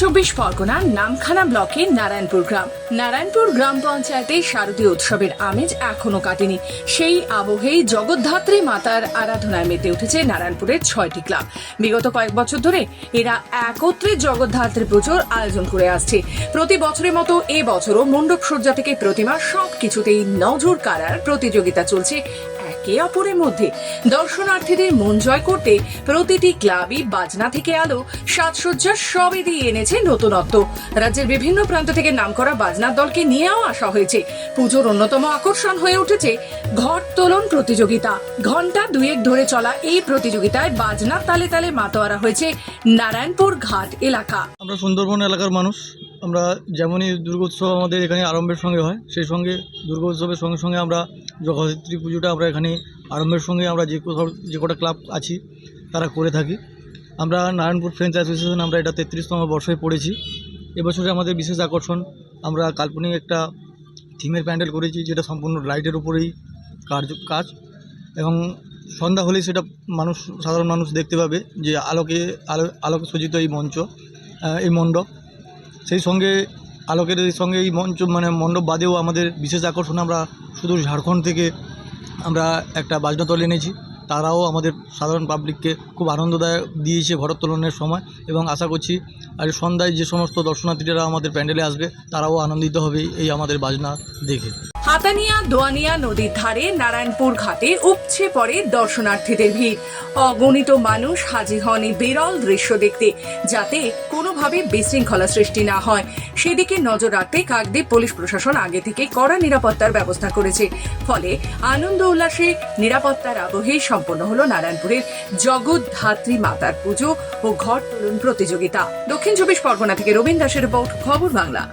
চব্বিশ পরগনার নামখানা ব্লকের নারায়ণপুর গ্রাম। নারায়ণপুর গ্রাম পঞ্চায়েতে শারদীয় উৎসবের আমেজ এখনও কাটেনি। সেই আবহেই জগদ্ধাত্রী মাতার আরাধনায় মেতে উঠেছে নারায়ণপুরের ছয়টি ক্লাব। বিগত কয়েক বছর ধরে এরা একত্রে জগদ্ধাত্রী পুজোর আয়োজন করে আসছে। প্রতি বছরের মতো এ বছরও মণ্ডপ সজ্জা থেকে প্রতিমা সবকিছুতেই নজর কাড়ার প্রতিযোগিতা চলছে একে অপরের মধ্যে। দর্শনার্থীদের মন জয় করতে প্রতিটি ক্লাবই বাজনা থেকে আলো, সাজসজ্জা সবই দিয়ে এনেছে নতুনত্ব। রাজ্যের বিভিন্ন প্রান্ত থেকে নামকরা বাজনার দলকে নিয়েও আসা হয়েছে। পুজোর অন্যতম আকর্ষণ হয়ে উঠেছে ঘর তোলন প্রতিযোগিতা। ঘণ্টা দুয়েক ধরে চলা এই প্রতিযোগিতায় বাজনা তালে তালে মাতোয়ারা হয়েছে নারায়ণপুর ঘাট এলাকা। আমরা সুন্দরবন এলাকার মানুষ। আমরা যেমনই দুর্গোৎসব আমাদের এখানে আরম্ভের সঙ্গে হয়, সেই সঙ্গে দুর্গোৎসবের সঙ্গে সঙ্গে আমরা জগদ্ধাত্রী পুজোটা আমরা এখানে আরম্ভের সঙ্গে আমরা যে কোথাও যে কটা ক্লাব আছি, তারা করে থাকি। আমরা নারায়ণপুর ফ্রেঞ্চ অ্যাসোসিয়েশন আমরা এটা তেত্রিশতম বর্ষে পড়েছি। এবছরে আমাদের বিশেষ আকর্ষণ, আমরা কাল্পনিক একটা থিমের প্যান্ডেল করেছি, যেটা সম্পূর্ণ লাইটের উপরেই কার্য, কাজ। এবং সন্ধ্যা হলেই সেটা মানুষ, সাধারণ মানুষ দেখতে পাবে যে আলোকে, আলো আলোকে সজ্জিত এই মঞ্চ এই মণ্ডপ। সেই সঙ্গে আলোকের সঙ্গে এই মঞ্চ মানে মণ্ডপ বাদেও আমাদের বিশেষ আকর্ষণ আমরা শুধু ঝাড়খণ্ড থেকে আমরা একটা বাজনা দল এনেছি। তারাও আমাদের সাধারণ পাবলিককে খুব আনন্দদায়ক দিয়েছে ভরোত্তোলনের সময় এবং আশা করছি আর সন্ধ্যায় যে সমস্ত দর্শনার্থীরা আমাদের প্যান্ডেলে আসবে, তারাও আনন্দিত হবে এই আমাদের বাজনা দেখে। হাতানিয়া দোয়ানিয়া নদীর ধারে নারায়ণপুর ঘাটে উপচে পড়ে দর্শনার্থীদের ভিড়। অগণিত মানুষ হাজির হন এই বিরল দৃশ্য দেখতে, যাতে কোনোভাবে বিশৃঙ্খলা সৃষ্টি না হয়। সেদিকে নজর রাখতে কাকদ্বীপ পুলিশ প্রশাসন আগে থেকে কড়া নিরাপত্তার ব্যবস্থা করেছে। ফলে আনন্দ উল্লাসে নিরাপত্তার আবহে সম্পন্ন হলো নারায়ণপুরের জগৎ জগদ্ধাত্রী মাতার পুজো ও ঘট তোলন প্রতিযোগিতা। দক্ষিণ চব্বিশ পরগনা থেকে রবীন দাসের রিপোর্ট, খবর বাংলা।